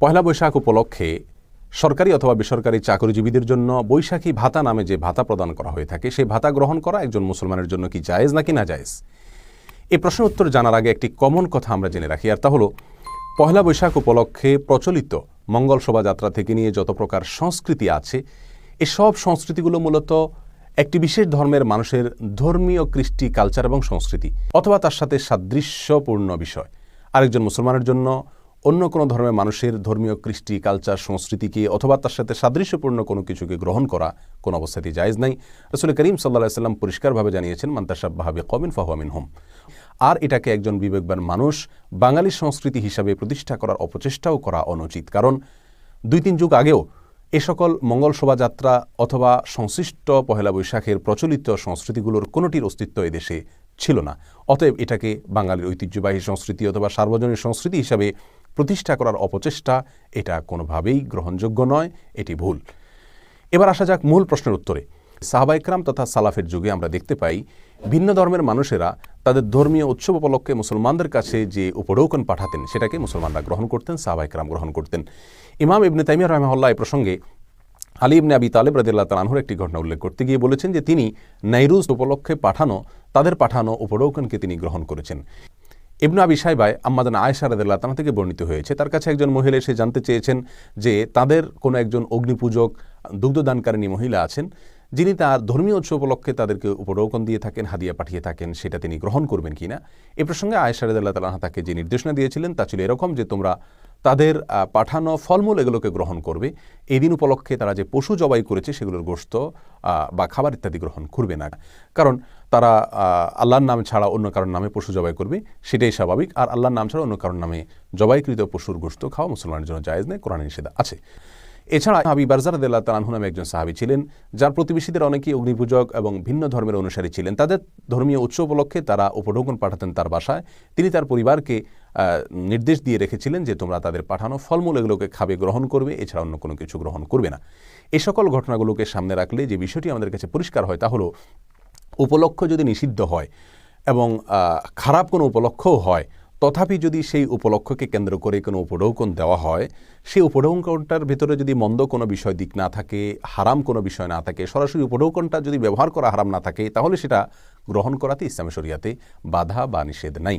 পয়লা বৈশাখ উপলক্ষে সরকারি অথবা বেসরকারি চাকরিজীবীদের জন্য বৈশাখী ভাতা নামে যে ভাতা প্রদান করা হয়ে থাকে, সেই ভাতা গ্রহণ করা একজন মুসলমানের জন্য কি জায়েজ নাকি না জায়েজ? এই প্রশ্নের উত্তর জানার আগে একটি কমন কথা আমরা জেনে রাখি, আর তা হলো, পয়লা বৈশাখ উপলক্ষে প্রচলিত মঙ্গল শোভাযাত্রা থেকে নিয়ে যত প্রকার সংস্কৃতি আছে, এসব সংস্কৃতিগুলো মূলত একটি বিশেষ ধর্মের মানুষের ধর্মীয়, কৃষ্টি কালচার এবং সংস্কৃতি, অথবা তার সাথে সাদৃশ্যপূর্ণ বিষয়। আরেকজন মুসলমানের জন্য অন্য কোনো ধর্মের মানুষের ধর্মীয় কৃষ্টি, কালচার, সংস্কৃতিকে অথবা তার সাথে সাদৃশ্যপূর্ণ কোনো কিছুকে গ্রহণ করা কোনো অবস্থাতেই জায়েজ নাই। রসুল করিম সাল্লাহ সাল্লাম পরিষ্কারভাবে জানিয়েছেন মান্তাসাবাহাবি কমিন ফাহুয়ামিন হোম আর এটাকে একজন বিবেকবান মানুষ বাঙালি সংস্কৃতি হিসাবে প্রতিষ্ঠা করার অপচেষ্টাও করা অনুচিত। কারণ দুই তিন যুগ আগেও এ সকল মঙ্গল শোভাযাত্রা অথবা সংশ্লিষ্ট পহেলা বৈশাখের প্রচলিত সংস্কৃতিগুলোর কোনোটির অস্তিত্ব এদেশে ছিল না। অতএব এটাকে বাঙালির ঐতিহ্যবাহী সংস্কৃতি অথবা সার্বজনীন সংস্কৃতি হিসাবে প্রতিষ্ঠা করার অপচেষ্টা, এটা কোনোভাবেই গ্রহণযোগ্য নয়, এটি ভুল। এবার আসা যাক মূল প্রশ্নের উত্তরে। সাহাবা ইকরাম তথা সালাফের যুগে আমরা দেখতে পাই, ভিন্ন ধর্মের মানুষেরা তাদের ধর্মীয় উৎসব উপলক্ষে মুসলমানদের কাছে যে উপঢৌকন পাঠাতেন, সেটাকে মুসলমানরা গ্রহণ করতেন, সাহাবা ইকরাম গ্রহণ করতেন। ইমাম ইবনে তাইমিয়া রহমহল্লা এই প্রসঙ্গে আলী ইবনে আবি তালেব রাদিল্লাহ তালানহুর একটি ঘটনা উল্লেখ করতে গিয়ে বলেছেন যে তিনি নাইরুজ উপলক্ষে পাঠানো, তাদের পাঠানো উপঢৌকনকে তিনি গ্রহণ করেছেন। ইবনু আবি সাইবায় আম্মাদান আয়সা রাদিল্লাহ তানা থেকে বর্ণিত হয়েছে। তার কাছে একজন মহিলা এসে জানতে চেয়েছেন যে তাদের কোনো একজন অগ্নিপূজক, দুগ্ধদানকারিণী মহিলা আছেন, যিনি তার ধর্মীয় উৎসব উপলক্ষে তাদেরকে উপঢৌকন দিয়ে থাকেন, হাদিয়া পাঠিয়ে থাকেন, সেটা তিনি গ্রহণ করবেন কিনা? এ প্রসঙ্গে আয়েশা রাদিল্লাহ তালাহা তাকে যে নির্দেশনা দিয়েছিলেন তা ছিল এরকম যে তোমরা তাদের পাঠানো ফলমূল এগুলোকে গ্রহণ করবে। এই দিন উপলক্ষে তারা যে পশু জবাই করেছে সেগুলোর গোস্ত বা খাবার ইত্যাদি গ্রহণ করবে না। কারণ তারা আল্লাহর নাম ছাড়া অন্য কারোর নামে পশু জবাই করবে, সেটাই স্বাভাবিক। আর আল্লাহর নাম ছাড়া অন্য কারোর নামে জবাইকৃত পশুর গোস্ত খাওয়া মুসলমানের জন্য জায়েজ নেই কোরআন নিষেধ আছে। এছাড়া হাবি বারজার আদাল্লাহ তালাহু নামে একজন সাহাবি ছিলেন, যার প্রতিবেশীদের অনেকেই অগ্নিপূজক এবং ভিন্ন ধর্মের অনুসারী ছিলেন। তাদের ধর্মীয় উৎসব উপলক্ষে তারা উপঢৌকন পাঠাতেন তার বাসায়। তিনি তার পরিবারকে নির্দেশ দিয়ে রেখেছিলেন যে তোমরা তাদের পাঠানো ফলমূল এগুলোকে খাবে, গ্রহণ করবে, এছাড়া অন্য কোনো কিছু গ্রহণ করবে না। এই সকল ঘটনাগুলোকে সামনে রাখলে যে বিষয়টি আমাদের কাছে পরিষ্কার হয় তা হলো, উপলক্ষ যদি নিষিদ্ধ হয় এবং খারাপ কোনো উপলক্ষও হয় তথাপি যদি সেই উপলক্ষকে কেন্দ্র করে কোনো উপঢৌকন দেওয়া হয়, সেই উপঢৌকনটার ভেতরে যদি মন্দ কোনো বিষয় দিক না থাকে, হারাম কোনো বিষয় না থাকে, সরাসরি উপঢৌকনটা যদি ব্যবহার করা হারাম না থাকে, তাহলে সেটা গ্রহণ করাতে ইসলামী শরিয়াতে বাধা বা নিষেধ নাই।